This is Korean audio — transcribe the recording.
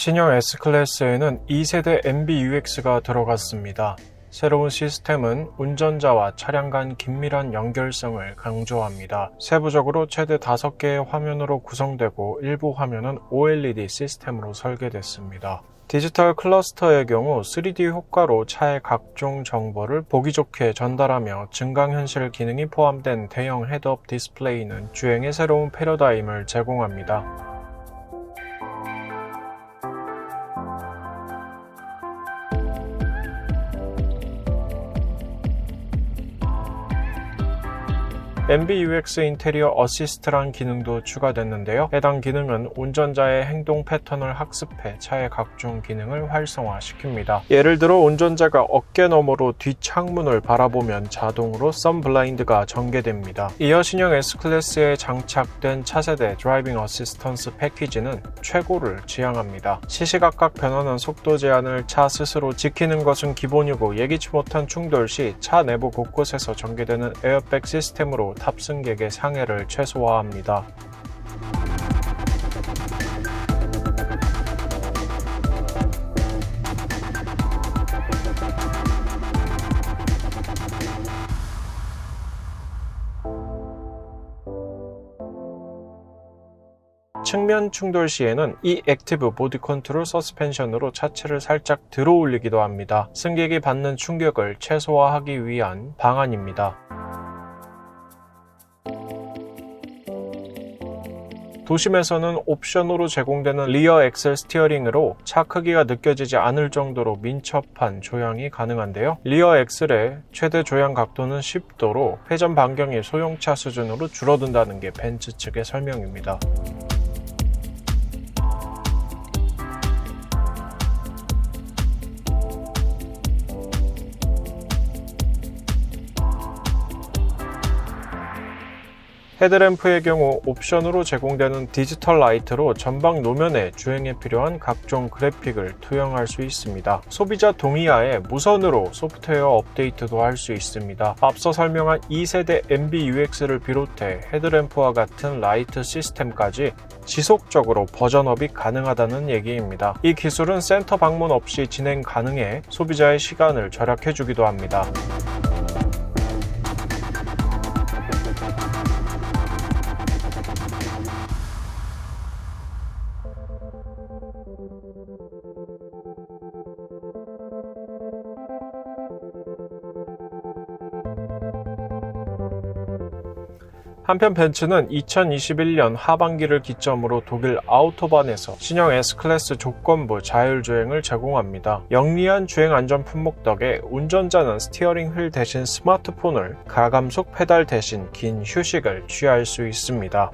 신형 S클래스에는 2세대 MBUX가 들어갔습니다. 새로운 시스템은 운전자와 차량 간 긴밀한 연결성을 강조합니다. 세부적으로 최대 5개의 화면으로 구성되고 일부 화면은 OLED 시스템으로 설계됐습니다. 디지털 클러스터의 경우 3D 효과로 차의 각종 정보를 보기 좋게 전달하며 증강현실 기능이 포함된 대형 헤드업 디스플레이는 주행의 새로운 패러다임을 제공합니다. MBUX 인테리어 어시스트란 기능도 추가됐는데요. 해당 기능은 운전자의 행동 패턴을 학습해 차의 각종 기능을 활성화시킵니다. 예를 들어 운전자가 어깨 너머로 뒷창문을 바라보면 자동으로 썬 블라인드가 전개됩니다. 이어 신형 S클래스에 장착된 차세대 드라이빙 어시스턴스 패키지는 최고를 지향합니다. 시시각각 변하는 속도 제한을 차 스스로 지키는 것은 기본이고 예기치 못한 충돌 시 차 내부 곳곳에서 전개되는 에어백 시스템으로 탑승객의 상해를 최소화합니다. 측면 충돌 시에는 이 액티브 보디 컨트롤 서스펜션으로 차체를 살짝 들어 올리기도 합니다. 승객이 받는 충격을 최소화하기 위한 방안입니다. 도심에서는 옵션으로 제공되는 리어 엑셀 스티어링으로 차 크기가 느껴지지 않을 정도로 민첩한 조향이 가능한데요. 리어 엑셀의 최대 조향 각도는 10도로 회전 반경이 소형차 수준으로 줄어든다는 게 벤츠 측의 설명입니다. 헤드램프의 경우 옵션으로 제공되는 디지털 라이트로 전방 노면에 주행에 필요한 각종 그래픽을 투영할 수 있습니다. 소비자 동의하에 무선으로 소프트웨어 업데이트도 할 수 있습니다. 앞서 설명한 2세대 MBUX를 비롯해 헤드램프와 같은 라이트 시스템까지 지속적으로 버전업이 가능하다는 얘기입니다. 이 기술은 센터 방문 없이 진행 가능해 소비자의 시간을 절약해주기도 합니다. 한편 벤츠는 2021년 하반기를 기점으로 독일 아우토반에서 신형 S클래스 조건부 자율주행을 제공합니다. 영리한 주행 안전 품목 덕에 운전자는 스티어링 휠 대신 스마트폰을 가감속 페달 대신 긴 휴식을 취할 수 있습니다.